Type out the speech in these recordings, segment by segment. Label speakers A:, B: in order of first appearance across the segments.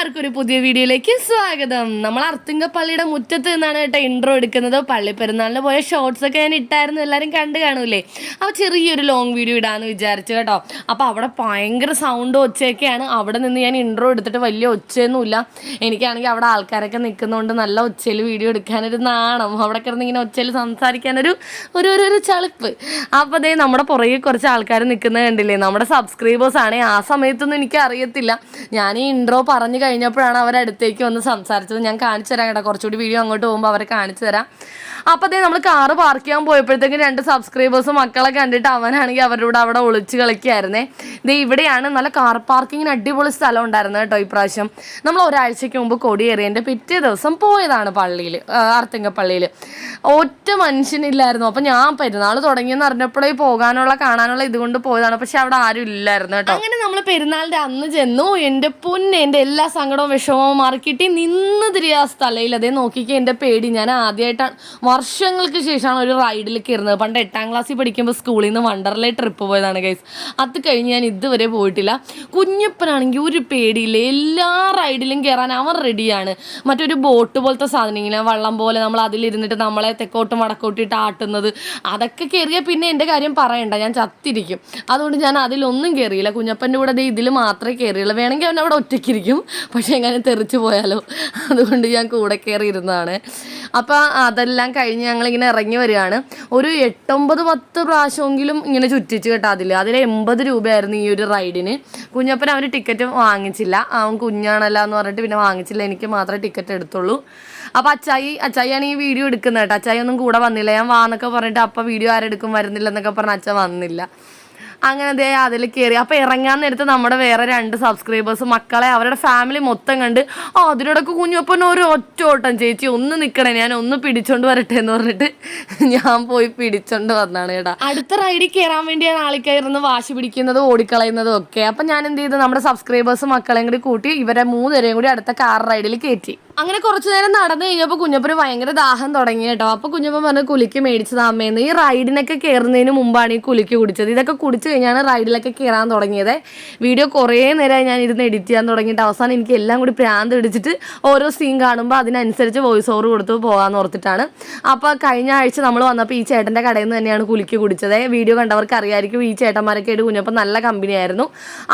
A: എല്ലാവർക്കും ഒരു പുതിയ വീഡിയോയിലേക്ക് സ്വാഗതം. നമ്മൾ അർത്തിങ്കപ്പള്ളിയുടെ മുറ്റത്ത് നിന്നാണ് കേട്ടോ ഇൻട്രോ എടുക്കുന്നത്. പള്ളി പെരുന്നാളിന് പോയ ഷോർട്സ് ഒക്കെ ഞാൻ ഇട്ടായിരുന്നു. എല്ലാവരും കണ്ടു കാണൂലേ? അപ്പോൾ ചെറിയൊരു ലോങ് വീഡിയോ ഇടാന്ന് വിചാരിച്ചു കേട്ടോ. അപ്പോൾ അവിടെ ഭയങ്കര സൗണ്ട് ഒച്ചയൊക്കെയാണ്. അവിടെ നിന്ന് ഞാൻ ഇൻട്രോ എടുത്തിട്ട് വലിയ ഒച്ചയൊന്നുമില്ല. എനിക്കാണെങ്കിൽ അവിടെ ആൾക്കാരൊക്കെ നിൽക്കുന്നതുകൊണ്ട് നല്ല ഒച്ചയിൽ വീഡിയോ എടുക്കാനൊരു നാണം. അവിടെ കിടന്ന് ഇങ്ങനെ ഒച്ചയിൽ സംസാരിക്കാനൊരു ഒരു ഒരു ഒരു ചളുപ്പ്. അപ്പോൾ അതേ നമ്മുടെ പുറകെ കുറച്ച് ആൾക്കാർ നിൽക്കുന്നത് കണ്ടില്ലേ? നമ്മുടെ സബ്സ്ക്രൈബേഴ്സ് ആണെങ്കിൽ ആ സമയത്തൊന്നും എനിക്ക് അറിയത്തില്ല ഞാൻ ഈ ഇൻട്രോ പറഞ്ഞു കഴിഞ്ഞപ്പോഴാണ് അവർ അടുത്തേക്ക് വന്ന് സംസാരിച്ചത്. ഞാൻ കാണിച്ചു തരാം കേട്ടോ. കുറച്ചുകൂടി വീഡിയോ അങ്ങോട്ട് പോകുമ്പോൾ അവരെ കാണിച്ചു തരാം. അപ്പോൾ അതേ നമ്മൾ കാറ് പാർക്ക് ചെയ്യാൻ പോയപ്പോഴത്തേക്കും രണ്ട് സബ്സ്ക്രൈബേഴ്സ് മക്കളെ കണ്ടിട്ട് അവനാണെങ്കിൽ അവരുടെ കൂടെ അവിടെ ഒളിച്ച് കളിക്കായിരുന്നേ ദേ ഇവിടെയാണ് നല്ല കാർ പാർക്കിങ്ങിന് അടിപൊളി സ്ഥലം ഉണ്ടായിരുന്നു കേട്ടോ ഇപ്രാവശ്യം. നമ്മൾ ഒരാഴ്ചയ്ക്ക് മുമ്പ് കൊടിയേറിയതിന്റെ പിറ്റേ ദിവസം പോയതാണ് പള്ളിയിൽ ആർത്തിങ്ക പള്ളിയിൽ ഒറ്റ മനുഷ്യനില്ലായിരുന്നു. അപ്പം ഞാൻ പെരുന്നാൾ തുടങ്ങിയെന്ന് അറിഞ്ഞപ്പോഴേ പോകാനുള്ള കാണാനുള്ള ഇതുകൊണ്ട് പോയതാണ്. പക്ഷെ അവിടെ ആരും ഇല്ലായിരുന്നു കേട്ടോ. അങ്ങനെ നമ്മൾ പെരുന്നാളിന്റെ അന്ന് ചെന്നു. എന്റെ പൊന്നെ എന്റെ എല്ലാ സങ്കടവും വിഷമവും മാറിക്കിട്ടി നിന്ന് തിരിയാ സ്ഥലയിൽ. അതേ നോക്കിക്കേ എന്റെ പേടി. ഞാൻ ആദ്യമായിട്ടാണ് വർഷങ്ങൾക്ക് ശേഷമാണ് ഒരു റൈഡിൽ കയറുന്നത് പണ്ട് എട്ടാം ക്ലാസ്സിൽ പഠിക്കുമ്പോൾ സ്കൂളിൽ നിന്ന് വണ്ടർലേ ട്രിപ്പ് പോയതാണ് ഗൈസ് അത് കഴിഞ്ഞ് ഞാൻ ഇതുവരെ പോയിട്ടില്ല. കുഞ്ഞപ്പനാണെങ്കിൽ ഒരു പേടിയില്ല. എല്ലാ റൈഡിലും കയറാൻ അവൻ റെഡിയാണ് മറ്റൊരു ബോട്ട് പോലത്തെ സാധനം ഇങ്ങനെ വള്ളം പോലെ നമ്മൾ അതിലിരുന്നിട്ട് നമ്മളെ തെക്കോട്ടും വടക്കോട്ടിട്ട് ആട്ടുന്നത്. അതൊക്കെ കയറിയാൽ പിന്നെ എന്റെ കാര്യം പറയണ്ട. ഞാൻ ചത്തിരിക്കും. അതുകൊണ്ട് ഞാൻ അതിലൊന്നും കയറിയില്ല കുഞ്ഞപ്പന്റെ കൂടെ ദേ ഇതിൽ മാത്രമേ കയറിയുള്ളൂ വേണമെങ്കിൽ അവൻ അവിടെ ഒറ്റയ്ക്കിരിക്കും. പക്ഷേ എങ്ങനെ തെറിച്ച് പോയാലോ? അതുകൊണ്ട് ഞാൻ കൂടെ കയറിയിരുന്നതാണ് അപ്പോൾ അതെല്ലാം കഴിഞ്ഞ് ഞങ്ങളിങ്ങനെ ഇറങ്ങി വരികയാണ്. ഒരു എട്ടൊമ്പത് പത്ത് പ്രാവശ്യമെങ്കിലും ഇങ്ങനെ ചുറ്റിച്ച് കേട്ടോ അതിൽ അതിൽ എൺപത് രൂപയായിരുന്നു ഈ ഒരു റൈഡിന്. കുഞ്ഞപ്പൻ അവർ ടിക്കറ്റ് വാങ്ങിച്ചില്ല. അവൻ കുഞ്ഞാണല്ലോ എന്ന് പറഞ്ഞിട്ട് പിന്നെ വാങ്ങിച്ചില്ല. എനിക്ക് മാത്രമേ ടിക്കറ്റ് എടുത്തുള്ളൂ. അപ്പോൾ അച്ചായി അച്ചായിയാണ് ഈ വീഡിയോ എടുക്കുന്നത് കേട്ടോ. അച്ചായി ഒന്നും കൂടെ വന്നില്ല. ഞാൻ വാന്നൊക്കെ പറഞ്ഞിട്ട് അപ്പം വീഡിയോ ആരെടുക്കും വരുന്നില്ല എന്നൊക്കെ പറഞ്ഞ് അച്ഛൻ വന്നില്ല. അങ്ങനെ ദേ അതിൽ കയറി അപ്പോൾ ഇറങ്ങാൻ നേരത്ത് നമ്മുടെ വേറെ രണ്ട് സബ്സ്ക്രൈബേഴ്സ് മക്കളെ അവരുടെ ഫാമിലി മൊത്തം കണ്ട് ആ അതിനോടൊക്കെ കുഞ്ഞപ്പൻ ഒരു ഒറ്റ ഓട്ടം ചേച്ചി ഒന്ന് നിൽക്കണേ ഞാൻ ഒന്ന് പിടിച്ചോണ്ട് വരട്ടെ എന്ന് പറഞ്ഞിട്ട് ഞാൻ പോയി പിടിച്ചോണ്ട് വന്നാണ് കേട്ടാ. അടുത്ത റൈഡിൽ കയറാൻ വേണ്ടി വേണ്ടിയാണ് ആൾക്കായിരുന്ന് വാശി പിടിക്കുന്നതും ഓടിക്കളയുന്നതും ഒക്കെ. അപ്പം ഞാൻ എന്ത് ചെയ്തു? നമ്മുടെ സബ്സ്ക്രൈബേഴ്സ് മക്കളെയും കൂടി കൂട്ടി ഇവരെ മൂന്നുപേരെയും കൂടി അടുത്ത കാർ റൈഡിൽ കയറ്റി അങ്ങനെ കുറച്ചു നേരം നടന്നു കഴിഞ്ഞപ്പോൾ കുഞ്ഞപ്പന് ഭയങ്കര ദാഹം തുടങ്ങി കേട്ടോ. അപ്പോൾ കുഞ്ഞപ്പൻ പറഞ്ഞു കുലിക്ക് മേടിച്ചത് അമ്മയെന്ന് ഈ റൈഡിനൊക്കെ കയറുന്നതിന് മുമ്പാണ് ഈ കുലിക്ക് കുടിച്ചത്. ഇതൊക്കെ കുടിച്ചു കഴിഞ്ഞാണ് റൈഡിലൊക്കെ കയറാൻ തുടങ്ങിയത്. വീഡിയോ കുറേ നേരമായി ഞാൻ ഇരുന്ന് എഡിറ്റ് ചെയ്യാൻ തുടങ്ങിയിട്ട് അവസാനം എനിക്ക് എല്ലാം കൂടി പ്രാന്ത് പിടിച്ചിട്ട് ഓരോ സീൻ കാണുമ്പോൾ അതിനനുസരിച്ച് വോയിസ് ഓവർ കൊടുത്ത് പോകാമെന്ന് ഓർത്തിട്ടാണ്. അപ്പോൾ കഴിഞ്ഞ ആഴ്ച നമ്മൾ വന്നപ്പോൾ ഈ ചേട്ടന്റെ കടയിൽ നിന്ന് തന്നെയാണ് കുലിക്ക് കുടിച്ചത്. വീഡിയോ കണ്ടവർക്ക് അറിയായിരിക്കും ഈ ചേട്ടന്മാരൊക്കെ ആയിട്ട് കുഞ്ഞപ്പം നല്ല കമ്പനിയായിരുന്നു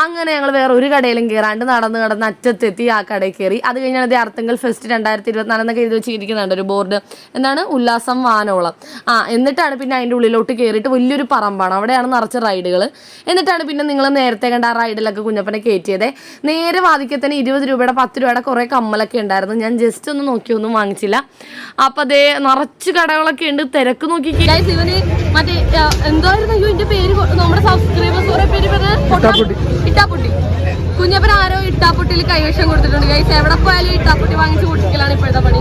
A: അങ്ങനെ ഞങ്ങൾ വേറെ ഒരു കടയിലും കയറാണ്ട് നടന്ന് നടന്ന് അറ്റത്തെത്തി ആ കടയിൽ കയറി അത് കഴിഞ്ഞാൽ അത് അർത്ഥങ്ങൾ രണ്ടായിരത്തി ഇരുപത്തിനാല് എന്നൊക്കെ എഴുതി വെച്ചിരിക്കുന്നുണ്ട് ഒരു ബോർഡ് എന്താണ്? ഉല്ലാസം വാനോളം. ആ എന്നിട്ടാണ് പിന്നെ അതിന്റെ ഉള്ളിലോട്ട് കയറിയിട്ട് വലിയൊരു പറമ്പാണ്. അവിടെയാണ് നിറച്ച റൈഡുകൾ എന്നിട്ടാണ് പിന്നെ നിങ്ങൾ നേരത്തെ കണ്ട ആ റൈഡിലൊക്കെ കുഞ്ഞപ്പനെ കയറ്റിയത് നേരെ വാദിക്കെ തന്നെ ഇരുപത് രൂപയുടെ പത്ത് രൂപയുടെ കുറേ കമ്മലൊക്കെ ഉണ്ടായിരുന്നു. ഞാൻ ജസ്റ്റ് ഒന്ന് നോക്കിയൊന്നും വാങ്ങിച്ചില്ല. അപ്പം അതേ നിറച്ച് കടകളൊക്കെ ഉണ്ട്. തിരക്ക് നോക്കി ഇവന് മറ്റേ എന്തായിരുന്നു അയ്യോ പേര് നമ്മുടെ സബ്സ്ക്രൈബേഴ്സ് കുറേ പേര് പറഞ്ഞത് ഇട്ടാപ്പൊട്ടി. കുഞ്ഞപ്പൻ ആരോ ഇട്ടാപ്പൊട്ടിയിൽ കൈവശം കൊടുത്തിട്ടുണ്ട്. ഗൈസ് എവിടെ പോയാലും ഇട്ടാപ്പൊട്ടി വാങ്ങിച്ച് കുടിക്കലാണ് ഇപ്പോഴത്തെ പണി.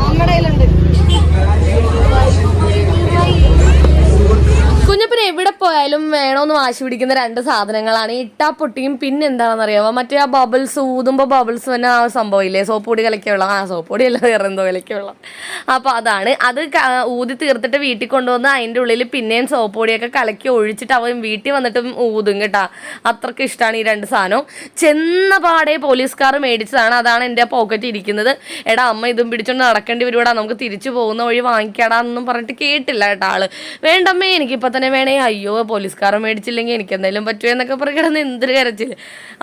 A: നമ്മുടെ കയ്യിലുണ്ട്. പോയാലും വേണമെന്ന് വാശി പിടിക്കുന്ന രണ്ട് സാധനങ്ങളാണ്. ഇട്ടാ ഇട്ടാപ്പൊട്ടിയും പിന്നെ എന്താണെന്ന് അറിയാമോ മറ്റേ ആ ബബിൾസ് ഊതുമ്പോൾ ബബിൾസ് തന്നെ ആ സംഭവം ഇല്ലേ സോപ്പ് പൊടി കലക്കിയുള്ള. ആ സോപ്പ് പൊടി അല്ല വേറെ എന്തോ കലക്കിയുള്ള. അപ്പോൾ അതാണ്. അത് ഊതി തീർത്തിട്ട് വീട്ടിൽ കൊണ്ടുവന്ന് അതിന്റെ ഉള്ളിൽ പിന്നെയും സോപ്പ് പൊടിയൊക്കെ കലക്കി ഒഴിച്ചിട്ട് അവൻ വീട്ടിൽ വന്നിട്ടും ഊതും കേട്ടാ. അത്രയ്ക്ക് ഇഷ്ടമാണ് ഈ രണ്ട് സാധനവും. ചെന്ന പാടെ പോലീസുകാർ മേടിച്ചതാണ്. അതാണ് എന്റെ പോക്കറ്റ് ഇരിക്കുന്നത്. എടാ അമ്മ ഇതും പിടിച്ചോണ്ട് നടക്കേണ്ടി വരുവാടാ. നമുക്ക് തിരിച്ചു പോകുന്ന വഴി വാങ്ങിക്കാടാ പറഞ്ഞിട്ട് കേട്ടില്ല കേട്ടോ ആൾ. വേണ്ടമ്മേ എനിക്കിപ്പോൾ തന്നെ വേണേ. അയ്യോ പോലീസുകാരൻ മേടിച്ചില്ലെങ്കിൽ എനിക്ക് എന്തെങ്കിലും പറ്റുമോ എന്നൊക്കെ കിടന്ന് എന്തൊരു കരച്ചിൽ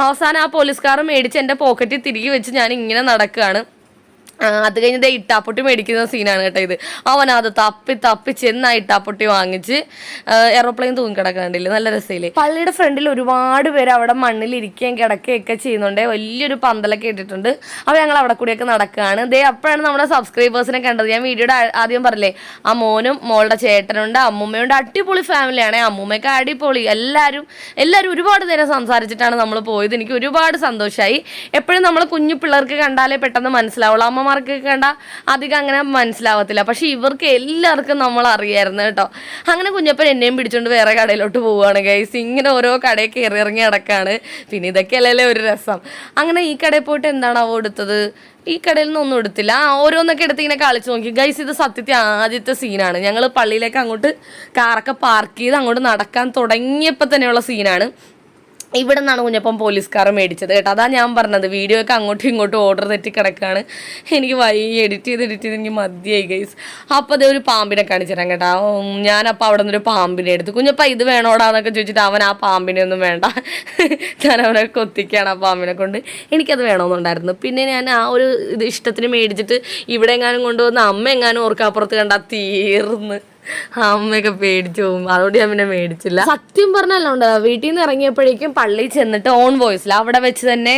A: അവസാനം ആ കാർ മേടിച്ച് എന്റെ പോക്കറ്റിൽ തിരികെ വെച്ച് ഞാൻ ഇങ്ങനെ നടക്കുകയാണ്. അത് കഴിഞ്ഞ് ദേ ഇട്ടാപ്പൊട്ടി മേടിക്കുന്ന സീനാണ് കേട്ടോ ഇത്. അവൻ അത് തപ്പി തപ്പി ചെന്ന് ആ ഇട്ടാപ്പൊട്ടി വാങ്ങിച്ച് എറോപ്ലെയിൻ തൂങ്ങി കിടക്കുന്നുണ്ടല്ലേ നല്ല രസമില്ലേ പള്ളിയുടെ ഫ്രണ്ടിൽ ഒരുപാട് പേര് അവിടെ മണ്ണിൽ ഇരിക്കുകയും കിടക്കുകയൊക്കെ ചെയ്യുന്നുണ്ട്. വലിയൊരു പന്തലൊക്കെ ഇട്ടിട്ടുണ്ട്. അപ്പോൾ ഞങ്ങൾ അവിടെ കൂടിയൊക്കെ നടക്കുകയാണ്. ദേ അപ്പോഴാണ് നമ്മുടെ സബ്സ്ക്രൈബേഴ്സിനെ കണ്ടത്. ഞാൻ വീഡിയോയുടെ ആദ്യം പറഞ്ഞില്ലേ ആ മോനും മോളുടെ ചേട്ടനുണ്ട് അമ്മൂമ്മയുണ്ട്. അടിപൊളി ഫാമിലിയാണ് അമ്മൂമ്മയൊക്കെ അടിപൊളി. എല്ലാവരും എല്ലാവരും ഒരുപാട് നേരം സംസാരിച്ചിട്ടാണ് നമ്മൾ പോയത്. എനിക്ക് ഒരുപാട് സന്തോഷമായി എപ്പോഴും നമ്മൾ കുഞ്ഞു പിള്ളേർക്ക് കണ്ടാലേ പെട്ടെന്ന് മനസ്സിലാവുള്ളൂ. അമ്മമാർക്ക് കണ്ട അധികം അങ്ങനെ മനസ്സിലാവത്തില്ല. പക്ഷെ ഇവർക്ക് എല്ലാവർക്കും നമ്മൾ അറിയായിരുന്നു കേട്ടോ. അങ്ങനെ കുഞ്ഞപ്പൻ എന്നെയും പിടിച്ചോണ്ട് വേറെ കടയിലോട്ട് പോവുകയാണ് ഗൈസ് ഇങ്ങനെ ഓരോ കടയിൽ കയറി ഇറങ്ങി നടക്കാണ്. പിന്നെ ഇതൊക്കെയല്ലേ ഒരു രസം. അങ്ങനെ ഈ കടയിൽ പോയിട്ട് എന്താണ് അവ എടുത്തത്? ഈ കടയിൽ നിന്നൊന്നും എടുത്തില്ല. ആ ഓരോന്നൊക്കെ എടുത്ത് ഇങ്ങനെ കളിച്ച് നോക്കി. ഗൈസ് ഇത് സത്യത്തെ ആദ്യത്തെ സീനാണ്. ഞങ്ങൾ പള്ളിയിലേക്ക് അങ്ങോട്ട് കാറൊക്കെ പാർക്ക് ചെയ്ത് അങ്ങോട്ട് നടക്കാൻ തുടങ്ങിയപ്പോൾ തന്നെയുള്ള സീനാണ്. ഇവിടെ നിന്നാണ് കുഞ്ഞപ്പം പോലീസുകാർ മേടിച്ചത് കേട്ടോ. അതാ ഞാൻ പറഞ്ഞത്. വീഡിയോ ഒക്കെ അങ്ങോട്ടും ഇങ്ങോട്ടും ഓർഡർ തെറ്റി കിടക്കുകയാണ് എനിക്ക് വൈ എഡിറ്റ് ചെയ്ത് എഡിറ്റ് ചെയ്ത് എനിക്ക് മതിയായി ഗൈസ് അപ്പോൾ അതേ ഒരു പാമ്പിനെ കാണിച്ചു തരാം കേട്ടോ. ഞാനപ്പോൾ അവിടെ നിന്നൊരു പാമ്പിനെ എടുത്തു. കുഞ്ഞപ്പ ഇത് വേണോടാന്നൊക്കെ ചോദിച്ചിട്ട് അവൻ ആ പാമ്പിനെ ഒന്നും വേണ്ട. ഞാൻ അവനെ കൊത്തിക്കുകയാണ് ആ പാമ്പിനെ കൊണ്ട്. എനിക്കത് വേണമെന്നുണ്ടായിരുന്നു പിന്നെ ഞാൻ ആ ഒരു ഇത് ഇഷ്ടത്തിന് മേടിച്ചിട്ട് ഇവിടെ എങ്ങാനും കൊണ്ടുവന്ന് അമ്മ എങ്ങാനും ഓർക്കാപ്പുറത്ത് കണ്ടാൽ തീർന്ന്. അമ്മയൊക്കെ പേടിച്ചു പോകും. അതുകൊണ്ട് ഞാൻ പിന്നെ മേടിച്ചില്ല. സത്യം പറഞ്ഞല്ലോണ്ട് വീട്ടിൽ നിന്ന് ഇറങ്ങിയപ്പോഴേക്കും പള്ളി ചെന്നിട്ട് ഓൺ വോയിസിൽ അവിടെ വെച്ച് തന്നെ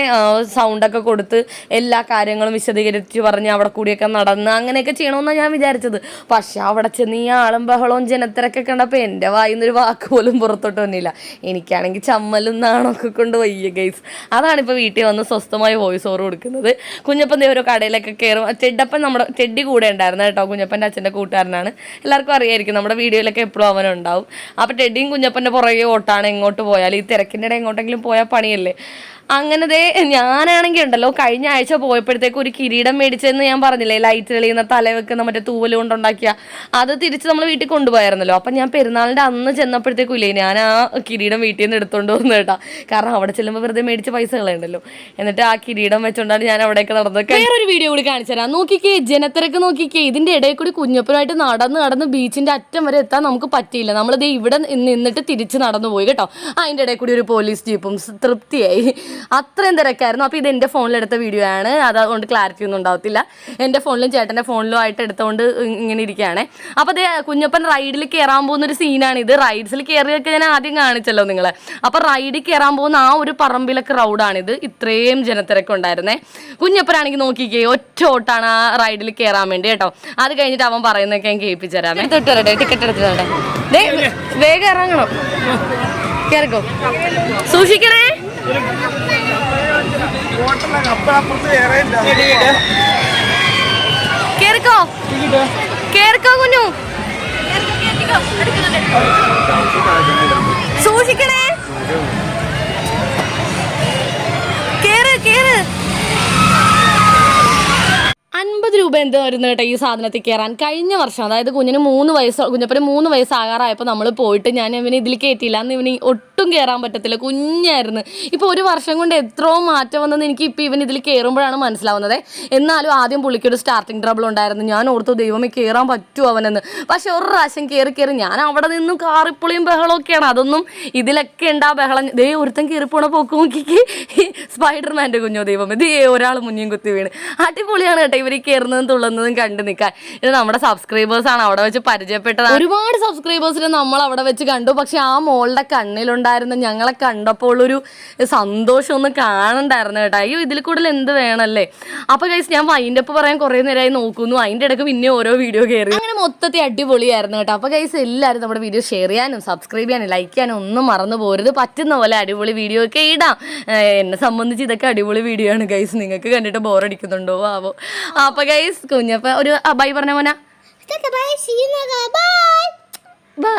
A: സൗണ്ടൊക്കെ കൊടുത്ത് എല്ലാ കാര്യങ്ങളും വിശദീകരിച്ച് പറഞ്ഞ് അവിടെ കൂടിയൊക്കെ നടന്ന് അങ്ങനെയൊക്കെ ചെയ്യണമെന്നാണ് ഞാൻ വിചാരിച്ചത്. പക്ഷെ അവിടെ ചെന്ന് ഈ ആളും ബഹളവും ജനത്തിരക്കെ കണ്ടപ്പോൾ എന്റെ വായിന്ന് ഒരു വാക്ക് പോലും പുറത്തോട്ട് വന്നില്ല. എനിക്കാണെങ്കിൽ ചമ്മലും നാണൊക്കെ കൊണ്ട് വയ്യ ഗൈസ് അതാണിപ്പോൾ വീട്ടിൽ വന്ന് സ്വസ്ഥമായി വോയിസ് ഓവർ കൊടുക്കുന്നത്. കുഞ്ഞപ്പൻ ഓരോ കടയിലൊക്കെ കയറും ചെഡപ്പൻ നമ്മുടെ ചെഡി കൂടെ ഉണ്ടായിരുന്നു കേട്ടോ. കുഞ്ഞപ്പന്റെ അച്ഛന്റെ കൂട്ടുകാരനാണ്. എല്ലാവർക്കും അറിയായിരിക്കും നമ്മുടെ വീഡിയോയിലൊക്കെ എപ്പോഴും അവനുണ്ടാവും. അപ്പോൾ ടെഡിയും കുഞ്ഞപ്പന്റെ പുറകെ ഓട്ടാണ് എങ്ങോട്ട് പോയാൽ ഈ തിരക്കിന്റെ ഇടയിൽ എങ്ങോട്ടെങ്കിലും പോയാൽ പണിയല്ലേ? അങ്ങനെ ദേ ഞാനാണെങ്കിൽ ഉണ്ടല്ലോ കഴിഞ്ഞ ആഴ്ച പോയപ്പോഴത്തേക്ക് ഒരു കിരീടം മേടിച്ചെന്ന് ഞാൻ പറഞ്ഞില്ലേ ലൈറ്റ് തെളിയുന്ന തല വെക്കുന്ന മറ്റേ തൂവൽ കൊണ്ടുണ്ടാക്കിയ അത് തിരിച്ച് നമ്മൾ വീട്ടിൽ കൊണ്ടുപോയായിരുന്നല്ലോ. അപ്പം ഞാൻ പെരുന്നാളിന്റെ അന്ന് ചെന്നപ്പോഴത്തേക്കും ഇല്ലേ ഞാൻ ആ കിരീടം വീട്ടിൽ നിന്ന് എടുത്തുകൊണ്ട് വന്നു കേട്ടാ. കാരണം അവിടെ ചെല്ലുമ്പോൾ വെറുതെ മേടിച്ച പൈസ കളയുണ്ടല്ലോ എന്നിട്ട് ആ കിരീടം വെച്ചുകൊണ്ടാണ് ഞാൻ അവിടെയൊക്കെ നടന്നത് വേറൊരു വീഡിയോ കൂടി കാണിച്ചു തരാം. നോക്കിക്കേ ജനത്തിരക്ക് നോക്കിക്കേ ഇതിന്റെ ഇടയിൽ കൂടി കുഞ്ഞപ്പനായിട്ട് നടന്ന് നടന്ന് ബീച്ചിന്റെ അറ്റം വരെ എത്താൻ നമുക്ക് പറ്റിയില്ല. നമ്മളിത് ഇവിടെ നിന്നിട്ട് തിരിച്ച് നടന്നു പോയി കേട്ടോ അതിന്റെ ഇടയിൽ കൂടി ഒരു പോലീസ് ജീപ്പും തൃപ്തിയായി. അത്രയും തിരക്കായിരുന്നു. അപ്പോൾ ഇത് എന്റെ ഫോണിലെടുത്ത വീഡിയോ ആണ്. അതുകൊണ്ട് ക്ലാരിറ്റി ഒന്നും ഉണ്ടാവത്തില്ല. എന്റെ ഫോണിലും ചേട്ടന്റെ ഫോണിലും ആയിട്ട് എടുത്തുകൊണ്ട് ഇങ്ങനെ ഇരിക്കുകയാണ്. അപ്പോൾ അതേ കുഞ്ഞപ്പൻ റൈഡിൽ കയറാൻ പോകുന്ന ഒരു സീനാണ് ഇത്. റൈഡ്സിൽ കയറിയൊക്കെ ഞാൻ ആദ്യം കാണിച്ചല്ലോ നിങ്ങൾ അപ്പോൾ റൈഡിൽ കയറാൻ പോകുന്ന ആ ഒരു പറമ്പിലെ ക്രൗഡാണിത് ഇത്രയും ജനത്തിരക്കുണ്ടായിരുന്നേ കുഞ്ഞപ്പനാണെങ്കിൽ നോക്കിക്കേ ഒറ്റ ഓട്ടാണ് ആ റൈഡിൽ കയറാൻ വേണ്ടി കേട്ടോ. അത് കഴിഞ്ഞിട്ട് അവൻ പറയുന്നതൊക്കെ ഞാൻ കേൾപ്പിച്ചു തരാമേ. തൊട്ട് വരട്ടെ ടിക്കറ്റ് എടുത്ത് തരട്ടെ ദേ വേഗം ഇറങ്ങണം. കേറിക്കോ. സൂക്ഷിക്കണേ. കേറിക്കോ? കേറിക്കോ കുഞ്ഞു? സൂക്ഷിക്കണേ. കേറ് കേറ്. അൻപത് രൂപ എന്ത് വരുന്നു കേട്ടോ ഈ സാധനത്തിൽ കയറാൻ? കഴിഞ്ഞ വർഷം അതായത് കുഞ്ഞിന് മൂന്ന് വയസ്സ് കുഞ്ഞപ്പന് മൂന്ന് വയസ്സാകാറായപ്പോൾ നമ്മൾ പോയിട്ട് ഞാൻ ഇവന് ഇതിൽ കയറ്റിയില്ല. അന്ന് ഇവന് ഒട്ടും കയറാൻ പറ്റത്തില്ല. കുഞ്ഞായിരുന്നു. ഇപ്പോൾ ഒരു വർഷം കൊണ്ട് എത്രയോ മാറ്റം വന്നെന്ന് എനിക്ക് ഇപ്പോൾ ഇവൻ ഇതിൽ കയറുമ്പോഴാണ് മനസ്സിലാവുന്നത്. എന്നാലും ആദ്യം പുള്ളിക്കൊരു സ്റ്റാർട്ടിങ് ട്രബിൾ ഉണ്ടായിരുന്നു. ഞാൻ ഓർത്തു ദൈവമേ കയറാൻ പറ്റുമോ അവനെന്ന്? പക്ഷേ ഒരു പ്രാവശ്യം കയറി കയറി ഞാൻ അവിടെ നിന്നും കാറിപ്പുളിയും ബഹളമൊക്കെയാണ്. അതൊന്നും ഇതിലൊക്കെ ഉണ്ട് ബഹളം. ദേ ഒരുത്തൻ പോണ പോക്ക് നോക്കിക്ക്. സ്പൈഡർമാന്റെ കുഞ്ഞോ ദൈവമേ. ദേ ഒരാൾ മുന്നിയും കുത്തി വീണ്. അടിപൊളിയാണ് കേട്ടോ ഇവർ കയറുന്നതും തുള്ളുന്നതും കണ്ടു നിൽക്കാൻ ഇത് നമ്മുടെ സബ്സ്ക്രൈബേഴ്സ് ആണ്. അവിടെ വെച്ച് പരിചയപ്പെട്ടത് ഒരുപാട് സബ്സ്ക്രൈബേഴ്സിനെ നമ്മൾ അവിടെ വെച്ച് കണ്ടു. പക്ഷെ ആ മോളുടെ കണ്ണിലുണ്ടായിരുന്ന ഞങ്ങളെ കണ്ടപ്പോൾ ഒരു സന്തോഷം ഒന്ന് കാണണ്ടായിരുന്നു കേട്ടോ. അയ്യോ ഇതിൽ കൂടുതൽ എന്ത് വേണമല്ലേ? അപ്പൊ ഗൈസ് ഞാൻ വൈന്റെ ഒപ്പം പറയാൻ കുറേ നേരമായി നോക്കുന്നു. അതിന്റെ ഇടയ്ക്ക് പിന്നെ ഓരോ വീഡിയോ കയറി അങ്ങനെ മൊത്തത്തിൽ അടിപൊളിയായിരുന്നു കേട്ടോ. അപ്പൊ ഗൈസ് എല്ലാവരും നമ്മുടെ വീഡിയോ ഷെയർ ചെയ്യാനും സബ്സ്ക്രൈബ് ചെയ്യാനും ലൈക്ക് ചെയ്യാനും ഒന്നും മറന്നു പോരുത്. പറ്റുന്ന പോലെ അടിപൊളി വീഡിയോ ഒക്കെ ഇടാം. എന്നെ സംബന്ധിച്ച് ഇതൊക്കെ അടിപൊളി വീഡിയോ ആണ് ഗൈസ് നിങ്ങൾക്ക് കണ്ടിട്ട് ബോറടിക്കുന്നുണ്ടോ ആവോ അപ്പൊ ഗൈസ് കുഞ്ഞപ്പ ഒരു ബൈ പറഞ്ഞ മോന
B: Bye. See you next. Bye.
A: Bye